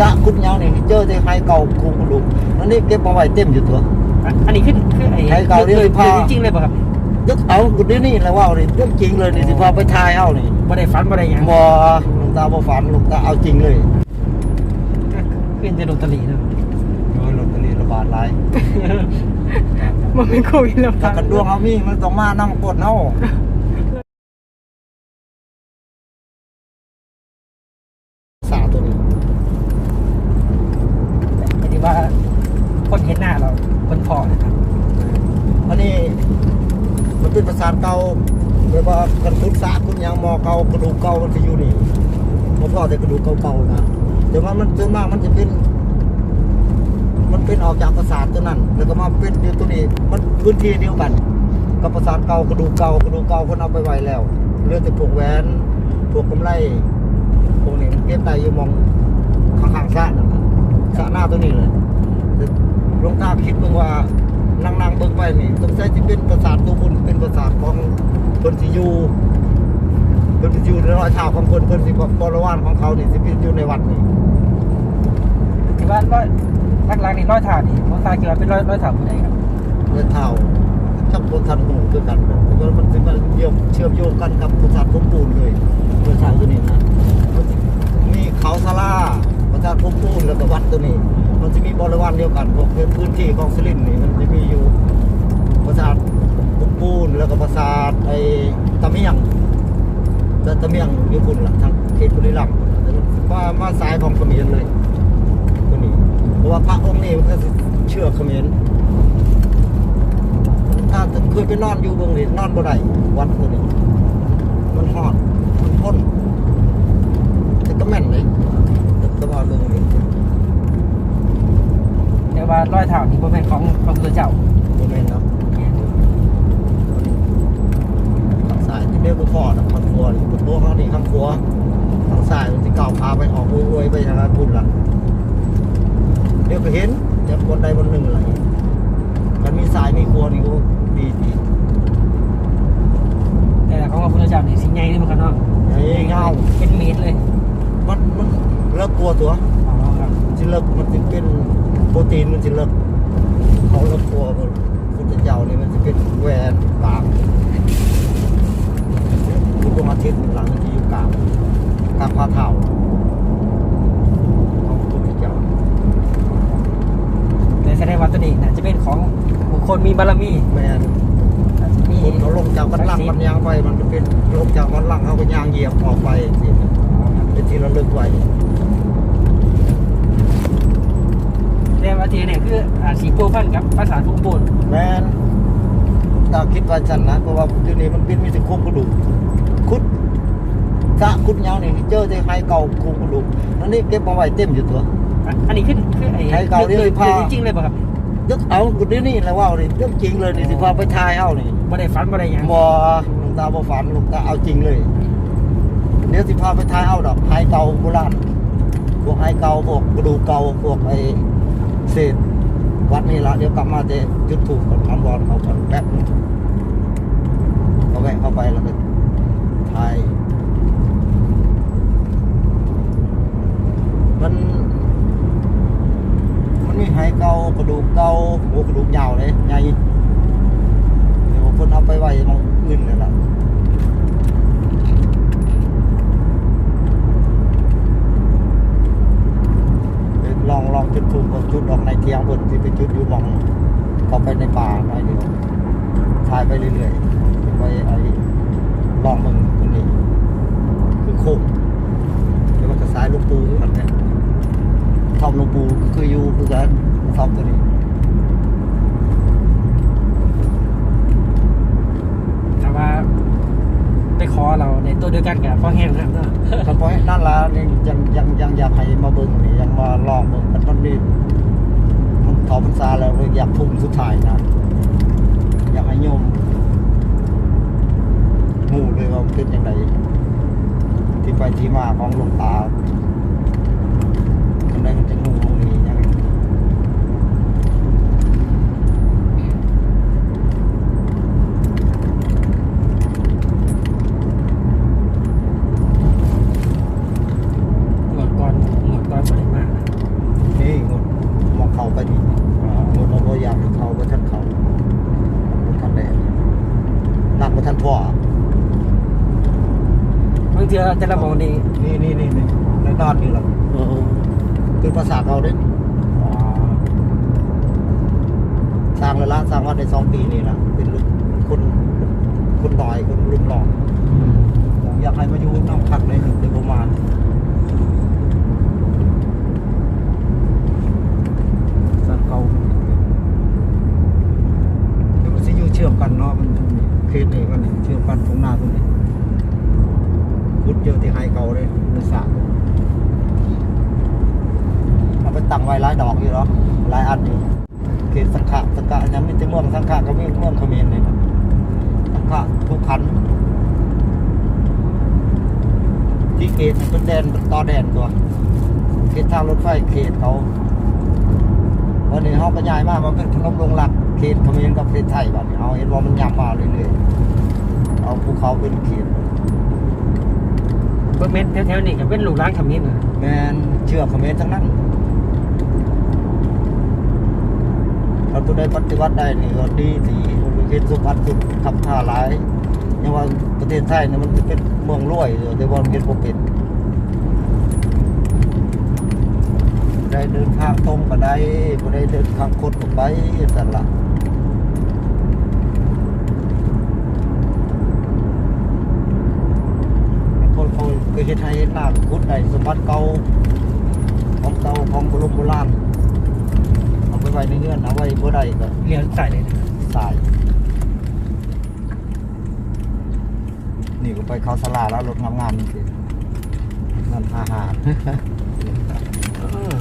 สระคุดยาวนี่เจอแต่ไฮเก่าคุงกระดูกนั่นนี่เก็บมาไว้เต็มอยู่ตัว อะอันนี้คือคือไอ้ใช้เก่าเรียกคือผ้าคือจริงๆเลยป่ะครับยกเอากุดนี้นี่แล้วว่านี่เรื่องจริงเลยนี่สิพาไปทายเอานี่บ่ได้ฝันบ่ได้หยังบ่หลวงตาบ่ฝันหลวงตาเอาจริงเลยขึ้นจะโดนตะลีเนาะโอ้ยลอตเตอรี่ระบาดหลายมันเป็นโควิดแล้วถ้ากันดวงเอามีมันต้องมานำกดเฮาสาตัวนี้ หมายถึงว่าคนเห็นหน้าเราคนพอนะครับ อันนี้มัน เก่าเรียกว่ากันพุทธสระคุณยังมอเก่ากระดูกเก่ามันจะอยู่นี่บ่พอแต่กระดูกเก่าๆนะแต่ว่ามันส่วนมากมันจะเป็น มันเป็นออกจากประสาทตัวนั้น แล้วก็มาเป็นอยู่ตัวนี้ มันพื้นที่เดียวกันกับประสาทเก่ากระดูกเก่ากระดูกเก่าคนเอาไปไว้แล้วเหลือแต่พวกแหวนพวกกำไรพวกนี้มันเก็บได้อยู่มองข้างๆสระนั่นน่ะสระหน้าตัวนี้เลยหลวงตาคิดเบิ่งว่า นั่งๆเบิ่งไปนี่สงสัยจะเป็นประสาทตัวบุญเป็นประสาทของคนที่อยู่คนที่อยู่ในรอยเท้าของคนคนที่บริวารของเขานี่สิเป็นอยู่ในวัดนี่ถือว่าร้อยหลักๆนี่ร้อยถาดนี่มองตาเกี่ยวาเป็นร้อยร้อยถาดผู้ใดครับเลือดเท่าชักบนทันหูคือกันแบบเพราะว่ามันจะมาเชื่อมเชื่อมโยงกันกับประสาทพมปูนเลยประสาทตัวนี้นะมันจะมีเขาสลาประสาทพมปูนแล้วก็วัดตัวนี้ มันจะมีบริวารเดียวกันพวกพื้นที่ของสลินนี่มันจะมีอยู่ประสาทพมปูนแล้วก็ประสาทไอ้ตะเมียงแต่ตะเมียงญี่ปุ่นล่ะทางเขตบุรีรัมย์แต่มันว่ามาสายของเขมรเลยตัวนี้เพราะว่าพระองค์นี้มันก็เชื่อเขมรถ้าเคยไปนอนอยู่เบื้องนี้นอนบ่ได้วัดตัวนี้มันหอดมันพ่นแต่ก็แม่นเลยแต่ก็ว่าเรื่องนี้ แต่ ว่าร้อยถาดนี่บ่แม่นของของตัวเจ้าบ่แม่นเนาะทางซ้ายที่เรียกว่าพ่อนะข้างครัวนี่บนโต๊ะข้างนี้ข้างครัวทางซ้ายมันที่เก่าวพาไปออกอวยๆไปทางนั้นพุ่นล่ะเดี๋ยวก็เห็นจะบนใดบนหนึ่งอะไรมันมีสายมีครัวนี่ก็ดีดีแต่ละของพระพุทธเจ้านี่สิใหญ่เลยมั้งครับเนาะไอ้เงาเป็นเมตรเลยมันมันเลิกกลัวตัวอ๋อครับสิเลิกมันจะเป็น โปรตีนมันจะเลิกเขาเลิกกลัวมันพุทธเจ้านี่มันจะเป็นแหวนกลางคือดวงอาทิตย์หลังมันจะอยู่กลางกลางพาเท้าของพุทธเจ้าแต่แสดงว่าตัวนี้น่าจะเป็นของบุคคลมีบารมีแม่นอาจจะมีคนเขาลงจากวันลังมันยางไปมันจะเป็นลงจากวันลังเขาก็ยางเหยียบออกไปสิเป็นที่ระลึกไว้ แต่ว่าทีเนี่ยคืออาสีปูพันกับภาษาทุ่งปูนแม่นตาคิดว่าฉันนะเพราะว่าที่นี่มันเป็นมีแต่โครงกระดูกคุดสระคุดยาวนี่เจอแต่ไฮเก่าโครงกระดูกนั่นนี่เก็บมาไว้เต็มอยู่ตัว อะอันนี้คือคือไอ้ใช้เก่าเรียกคือผ้าคือจริงๆเลยป่ะครับยกเอากุดนี้นี่แล้วว่านี่เรื่องจริงเลยนี่สิพาไปทายเอานี่บ่ได้ฝันบ่ได้หยังบ่หลวงตาบ่ฝันหลวงตาเอาจริงเลย เดี๋ยวสิพาไปทายเอาดอกไฮเก่าโบราณพวกไฮเก่าพวกกระดูกเก่าพวกไอ้ เศษวัดนี่ละเดี๋ยวกลับมาจะจุดถูกก่อนทำบอลเขาก่อนแป๊บนึงเขาแวะเข้าไปแล้วก็ทายมัน มันมีไฮเก่ากระดูกเก่าโอ้กระดูกยาวเลยใหญ่เดี๋ยวเพิ่นเอาไปไว้มองอื่นเลยล่ะไปลองลองจุดถู กกับจุดออกในเทียงเพิ่นที่ไปจุดอยู่หมองเข้าไปในป่าหน่อยเดียวถ่ายไปเรื่อยๆไปไอ้ลองมึงตรงนี้ คือโค้งเดี๋ยวมันจะซ้ายลูกปูคือกันเนี่ยทอมหลวงปู่ก็คืออยู่คือกันทอมตัวนี้แต่ว่าไปขอเราในตัวเดียวกันกับพ่อแห้งนะครับเนาะกันเพราะนั่นละนี่ยังยังยังอยากให้มาเบิ่งนี่ยังมาลองเบิ่งกันมันนี่มัน ทอมพรรษาแล้วเลยอยากทุ่มสุดท้ายนะ อยากให้โยมหูเลยว่ามันเป็นยังไงที่ไปที่มาของหลวงตาคนใดมันจะงูรงนี้ยังไง หมดก่อนหมดก่อนบ่ได้มากนะ ชื่อจะระบองดีนี่นี่นี่นี่ในด้านนี่แหละโอ้คือภาษาเขาเด้อ๋อสร้างแล้วละสร้างวัดในสองปีนี่แหละเป็นรุ่นคนคนหน่อยคนรุ่นหน่อยอยากให้มาอยู่น้ำคักในหนึ่งในประมาณสร้างเก่าเดี๋ยวมันจะอยู่เชื่อมกันเนาะมันเขตนี้กันนี่เชื่อมกันตรงหน้าตรงนี้ คุดเยอที่ไฮเก่าเลยในสระเอาไปตั้งไว้หลายดอกอยู่เนาะหลายอันอยู่เขตสังขะสังขะยังไม่จะม่วงสังขะก็ไม่ม่วงเขมิ้นเลยนะสังขะทุกขันที่เขตมันเป็นแดนต่อแดนตัวเขตทางรถไฟเขตเขาวันนี้เขาก็ย้ายมากมันเป็นขนมลงหลักเขตเขมิ้นกับเขตไทยบัดนี้เอาเห็นว่ามันยำมาเรื่อยๆเอาภูเขาเป็นเขต เบิร์เมนแถวๆนี่ก็เป็นลูกร้านขมิ้นนะแมนเชื่อเขมิ้นทั้งนั้นเราตัวได้ปฏิวัติได้นี่ก็ดีสีเขตสุพรรณสุดขับท่าหลายยังว่าประเทศไทยเนี่ยมันเป็นเมืองรวยอยู่แต่ว่ามันเป็นโปเป็นได้เดินทางตรงก็ได้บ่ได้เดินทางคดก็ไปสั่นละ คนเขาเคยเฮ็ดให้เฮ็ดหน้าคุดได้สมบัติเก่าของเก่าของโบราณโบราณเอาไปไว้ในเงื่อนเอาไว้บ่ได้ก็เลี้ยวใส่เลยนะสาย นี่ก็ไปเขาสลาแล้วรถงามๆนี่สินั่นอาหารเออ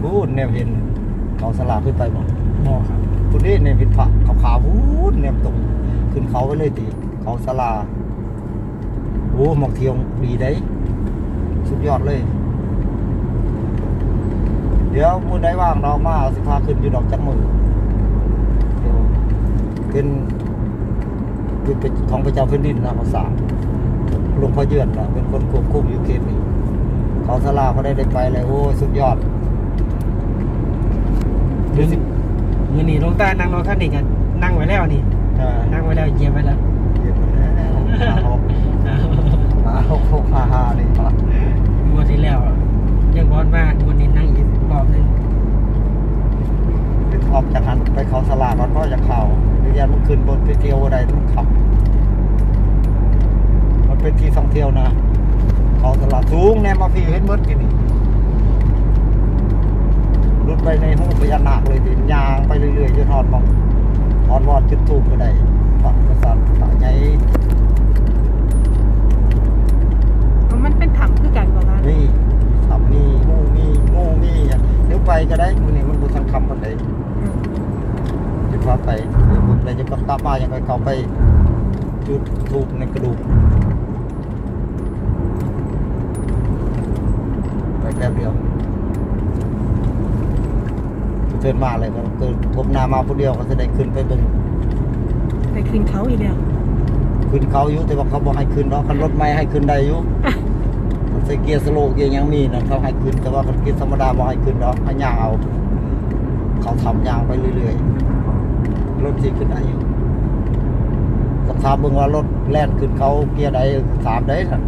พูดแนวเห็นเขาสลาขึ้นไปบ่บอกครับ คุณนี่แนวเห็นผักขาวขาวูดแนวตรงขึ้นเขาไปเลยตีเขาสลาโอ้หมอกเทียงดีได้สุดยอดเลย เดี๋ยวมือได้ว่างเรามาสิพาขึ้นอยู่ดอกจักมือเดี๋ยวเป็นเป็นของพระจ้าแผ่นดินนะภาษาหลวงพ่อเยือนนะเป็นคนควบคุมอยู่เขตนี้เขาสลาเขาได้ได้ไปเลยโอ้สุดยอดเดี๋ยว มือนี่ลงใต้นั่งรถคันนี้กันนั่งไว้แล้วนี่อ่านั่งไว้แล้วเหยียบไว้แล้วเยี่ยมแล้วมาหกมาหกหกห้าห้านี่มางวดที่แล้วยังบอลมากวันนี้นั่งอีกรอบหนึงเป็นออกจากนั้นไปเขาสลาก่อนเพราะจะเข่าเรียนมันขึ้นบนไปเที่ยวอะไรต้องขับ มันเป็นที่ท่องเที่ยวนะ เขาสลาสูงแนมมาพี่เห็นเบิดกินนี่รุ ดไปในห้องพญานาคเลยดิยางไปเรื่อยๆจนทอดมองทอดวอดจุดทูบก็ได้ปักประสาทตาใหญ่มันเป็นถ้ำคือกันบอกว่านี่สับมีงูมีงูมีอย่เดี๋ยวไปก็ได้มือนี้มันบูทังคำปันใดจะพาไปเดี๋ยวผมเลยจะกลับตามมาย่างไรเขาไปจุดทูบในกระดูกไปแป๊บเดียว เดินมาเลยก็เกิดทบหนามาผู้เดียวก็จะได้ขึ้นไปเบิ่งไปคืนเขาอีกแล้วขึ้นเขาอยู่แต่ว่าเขาบอกให้ขึ้นเนาะคันรถไม่ให้ขึ้นได้อยู่มันใส่เกียร์สโลว์เกียร์ยังมีนะเขาให้ขึ้นแต่ว่าคันเกียร์ธรรมดาบอกให้ขึ้นเนาะให้ย่างเอา เขาทำยางไปเรื่อยๆรถที่ขึ้นได้อยู่ก็ถามเบิ่งว่ารถแล่นขึ้นเขาเกียร์ใดถามได้ท่าน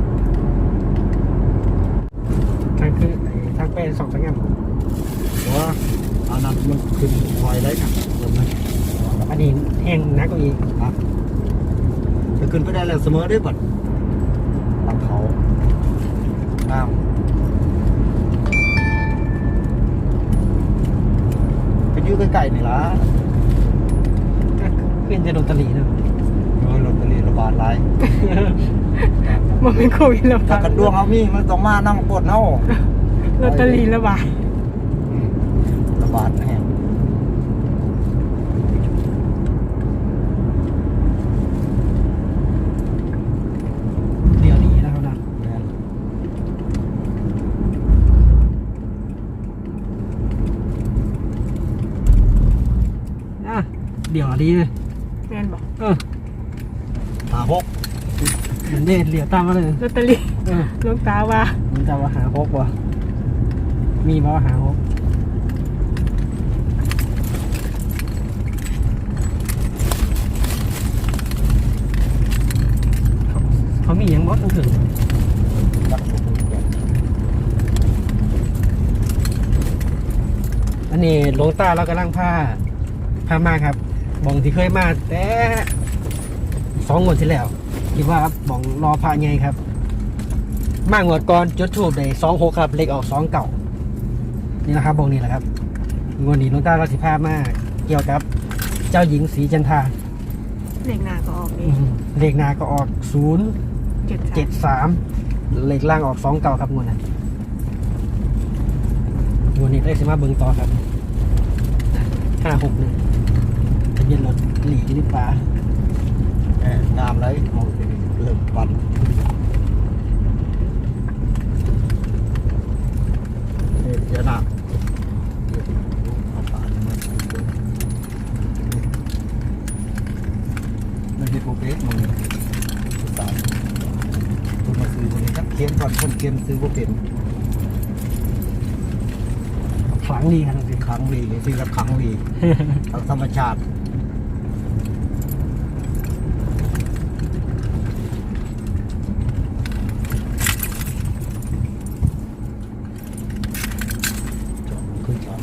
ทางคือไอ้ทางไปสองสามงามว่าอันนั้นมันขึ้นคอยได้นะเห็นไหมอันนี้แห้งนักกว่าอีกฮะจะขึ้นไปได้แล้วเสมอได้บัดหลังเขาอ้าวเป็นอยู่ใกล้ๆนี่ล่ะขึ้นจะโดนตะหลีนะโอ้ยลอตเตอรี่ระบาดหลายมันเป็นโควิดระถ้าบาดกันดวงเอามีมันต้องมานั่งปวดเฮาลอตเตอรี่ระบาด ระบาดแห้งเดี๋ยวนี้นะครับนะแม่นอะเดี๋ยวดีเลยแม่นบอกเออหาหกเหมือนเด่นเหลียวตามมาเลยลอตเตอรี่เออหลวงตาว่ามันจะว่าหาฮกวะมีมาว่าหาฮก เขามีอย่างมดทั้งถึงรักสุขแบบอันนี้หลวงตาเรากำลังพาพามาครับบองที่เคยมาแต่สองงวดที่แล้วคิดว่าบองรอพระไงครับ มางวดก่อนจุดทูบได้สองหกครับเลขออกสองเก่านี่นะครับบองนี้แหละครับงวดนี้หลวงตาเราสิพามาเกี่ยวกับ เจ้าหญิงสีจันทราเลขหน้าก็ออกอืนี่มเลขหนาก็ออกศูนย์ เจ็ดเจ็ดสามเลขล่างออกสองเก่าครับงวดนั้นงวดนี้ได้สิมาเบิ่งต่อครับห้าหกหนึ่งทะเบียนรถหลีนิปลาแหม่งามเลยมองเริ่มปันนี่เดี๋ยวนะเดี๋ยวเอาปานมาดูดูมันเป็นโปรเกสมันสายคุณมาซื้อคนนี้ครับ เขียนก่อนคนเขียนซื้อพวกเป็นขลังดีครับจริงครั้งวีที่ละครั้งวีทางธรรมชาติจอดขึ้นจอด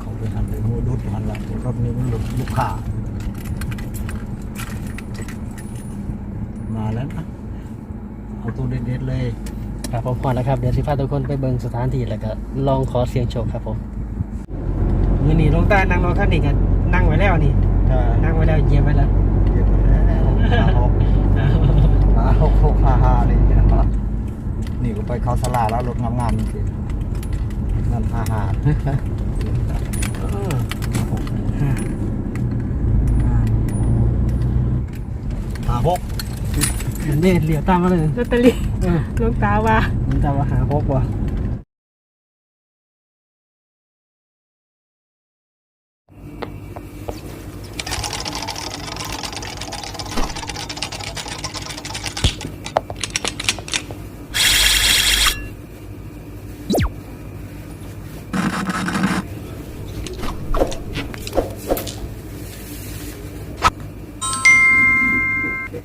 เขาไปหันไปมูดุดหันหลังรถนี้มันหลุดลูกค้ามาแล้วนะเอา ตัวเด็ดๆเลย ครับผมพอแล้วครับ เดี๋ยวสิพาทุกคนไปเบิ่งสถานที่แล้วก็ลองขอเสียงโชคครับผมมือนี้หลวงตานั่งรอขั้นนี้กันนั่งไว้แล้วนี่ใช่นั่งไว้แล้วเหยียบไว้แล้วเก็บไปแล้วห้าหกห้าหกหกห้าห้านี่นะครับนี่ก็ไปเข้าสลาแล้วรถงามๆนี่สิเงินห้าห้าเออหกห้าห้าหก เดี๋ยวนี่เหลียวตามมาเลยลอตเตอรี่เออหลวงตาว่าหลวงตาว่าหาพกว่ะห